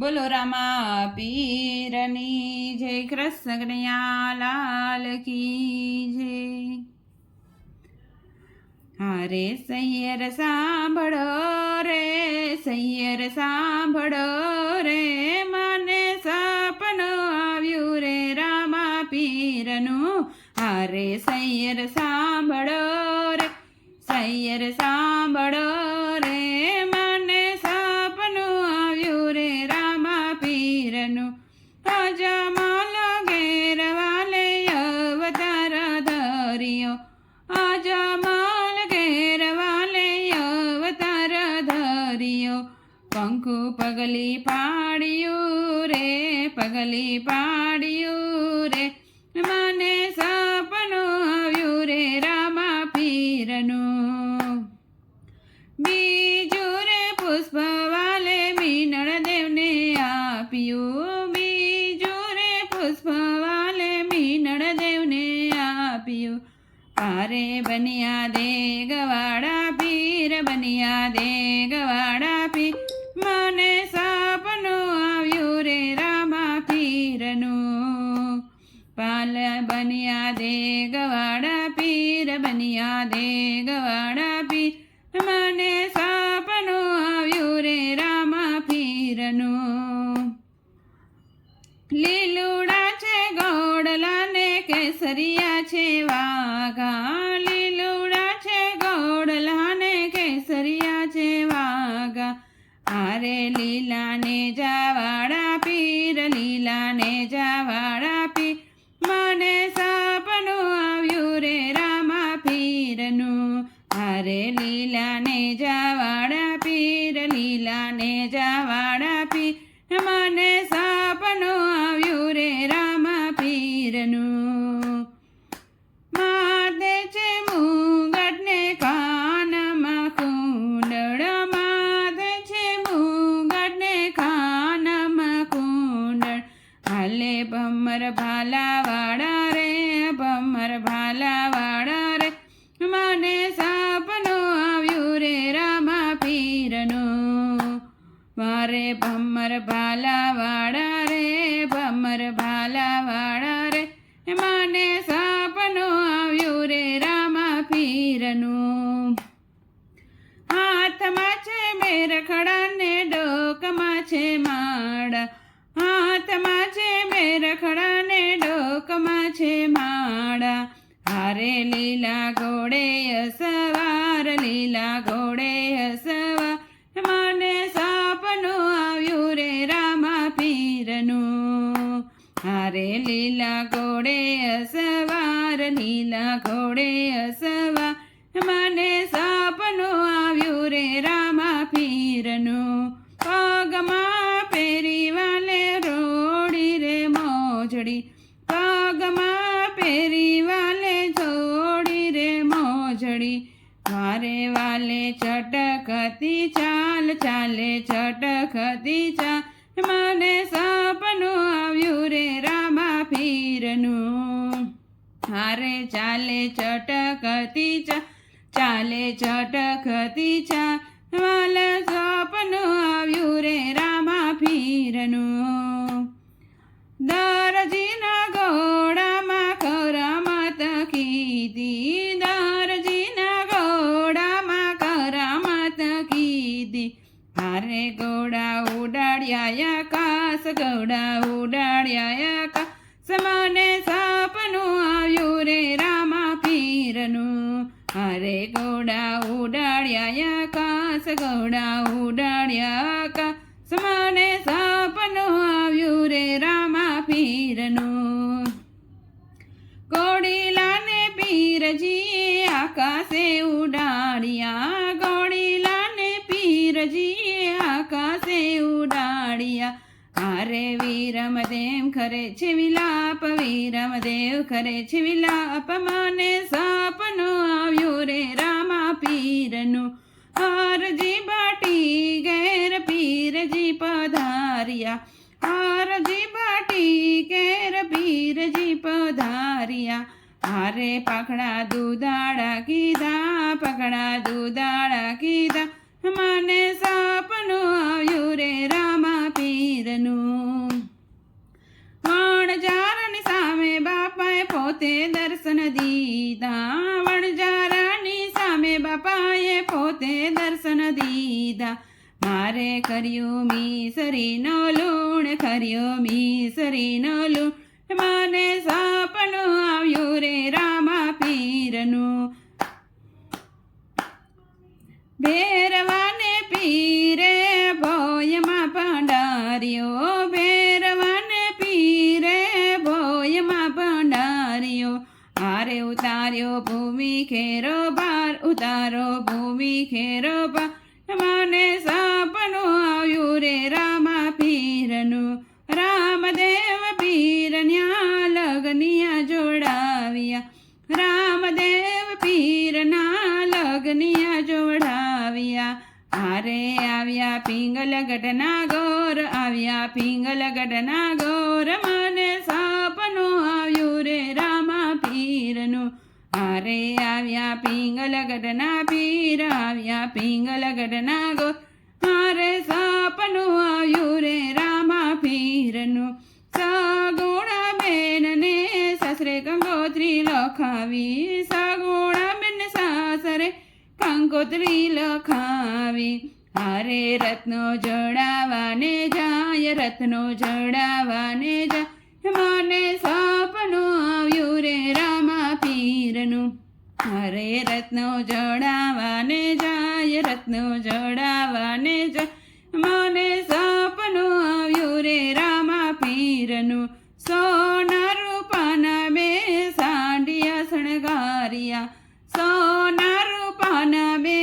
બોલો રામા, પીરની જય કૃષ્ણ લાલ કી જય. હારે સૈયર સાંભળો, રે સૈયર સાંભળો, રે મને સપનું આવ્યું રે રામા પીરનું. હારે સૈયર સાંભળો પગલી પાડ્યું રે પગલી પાડ્યું રે મને સપનું આવ્યું રે રામા પીરનું બીજું ભમર ભાલાવાળા રે, ભમર ભાલાવાળા રે. મને સપનું આવ્યું રે રામા પીરનું. હાથમાં છે મેરખડા ને ડોકમાં છે માળ. હાથમાં છે મેરખડા ને ડોકમાં છે માળા. લીલા ઘોડે મને સપનું આવ્યું રે રામા પીરનું. પગમાં પેરી વાલે રોડી રે મોજડી. પગમાં પેરી વાલે જોડી રે મોજડી. મારે વાલે ચટકતી ચાલ, ચાલે ચટકતી ચાલ. મને સપનું આવ્યું રે રામા પીરનું. હારે ચાલે, ચટકતી ચા, ચાલે, ચટકતી ચા. વાલે સપનું આવ્યું રે રામા ફીરનું. દરજીના ઘોડામાં કરામત કીધી. દરજીના ઘોડામાં કરામત કીધી. હારે ઘોડા ઉડાડ્યા આકાશ ઘોડા ઉડાડ્યા આકાશે ઉડાડ્યા ગોડીલાને પીરજી આકાશે ઉડાડ્યા. હારે વીરમ દેવ ખરે છે વિલાપ વીરમ દેવ ખરે છે વિલાપ, મને સાપનો આવ્યું રે રામા પીરનું. હારજી બાટી ગેર પીરજી પધાર્યા. હારજી બાટી ગેર પીરજી પધાર્યા. હારે પકડા દુધાળા કીધા પકડા દુધાળા કીધા. મને સાપનું આવ્યું રે રામા પીરનું. વણજારની સામે બાપાએ પોતે દર્શન દીધા. વણજારાની સામે બાપાએ પોતે દર્શન દીધા. મારે કર્યું ભૂમિ ખેરો બાર ઉતારો ભૂમિ ખેરો બાર મને સપનું આવ્યું રે રામા પીરનું. રામદેવ પીરન્યા લગનિયા જોડાવ્યા. રામદેવ પીરના લગનિયા જોડાવ્યા. હારે આવ્યા પિંગલ ગઢના ગોર, આવ્યા પિંગલ ગઢના ગોર. મને સપનું આવ્યું રે રામા પીરનું. આરે આવ્યા પિંગલ ગઢના પીર, આવ્યા પિંગલ ગઢના ગો. મારે સપનું આવ્યું રે રામા પીરનું. સગુણા બેનને સસરે કંગોત્રી લખાવી સગુણા બેન સાસરે કંકોત્રી લખાવી. હારે રત્નો જડાવાને જાય, રત્નો જડાવાને જા મને સપનું સોના રૂપાના બે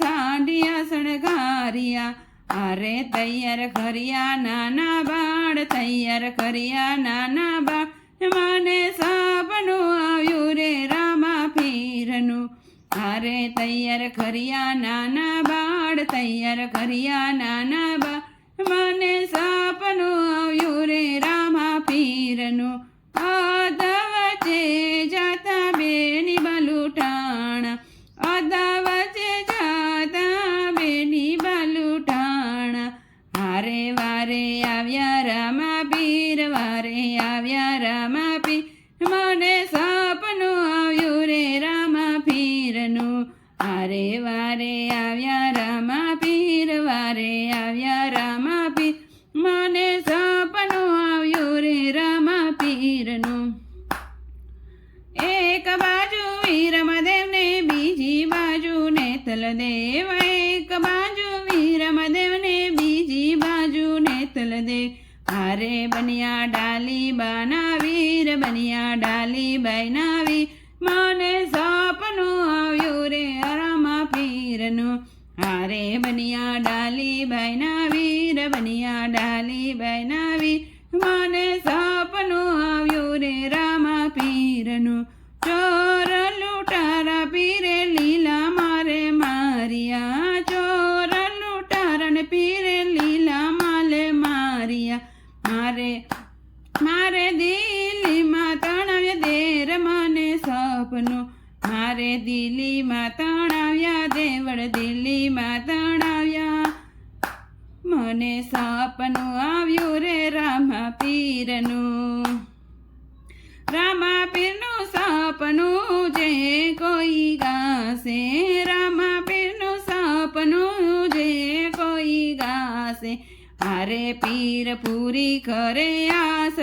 સાંડિયા શણગારિયા. અરે તૈયાર કર્યા નાના બાળ, તૈયાર કર્યા નાના બાળ. મને સપનું આવ્યું રે રામા પીરનું. અરે તૈયાર કર્યા નાના બાળ, તૈયાર કર્યા નાના બાળ. આવ્યા રામા પીર વારે આવ્યા રામા પીર મને સપનું આવ્યું રે રામા પીરનું હારે વારે આવ્યા રામા પીર વારે આવ્યા રામા પીર મને સપનું આવ્યું રે રામા પીરનું એક બાજુ વીરમદેવને, બીજી બાજુ નેતલદેવ એક બાજુ નેતલદેવ હારે બનિયા ડાલી બાના વીર બનિયા ડાલી બનાવી મને સપનું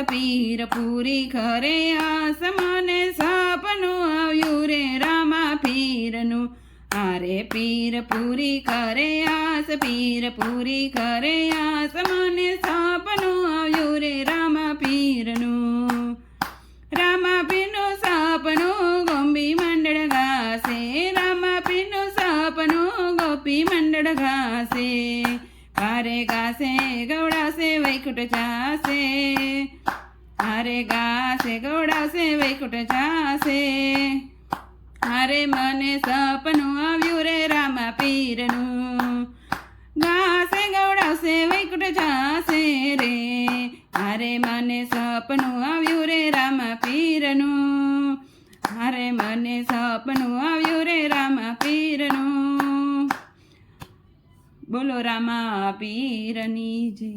પીર પૂરી કરે આસમાને સાપનું આવ્યું રે રામા પીરનું. આરે પીર પૂરી કરે આસ, પીર પૂરી કરે આસમાને સાપનું આવ્યું રે રામા પીરનું. રામા પીરનું સાપનું ગોંબી મંડળ ગાશે રામા પીરનું સાપનું ગોપી મંડળ ઘાસે. ગાશે ગવડાશે વૈકુંઠ જાશે. હારે ગાશે ગવડાશે વૈકુંઠ જાશે. હારે મને સપનું આવ્યું રે રામા પીરનું. ગાશે ગવડાશે વૈકુંઠ જાશે રે. હારે મને સપનું આવ્યું રે રામા પીરનું. હારે મને સપનું આવ્યું રે રામા પીરનું. બોલો રામા પીરની જય.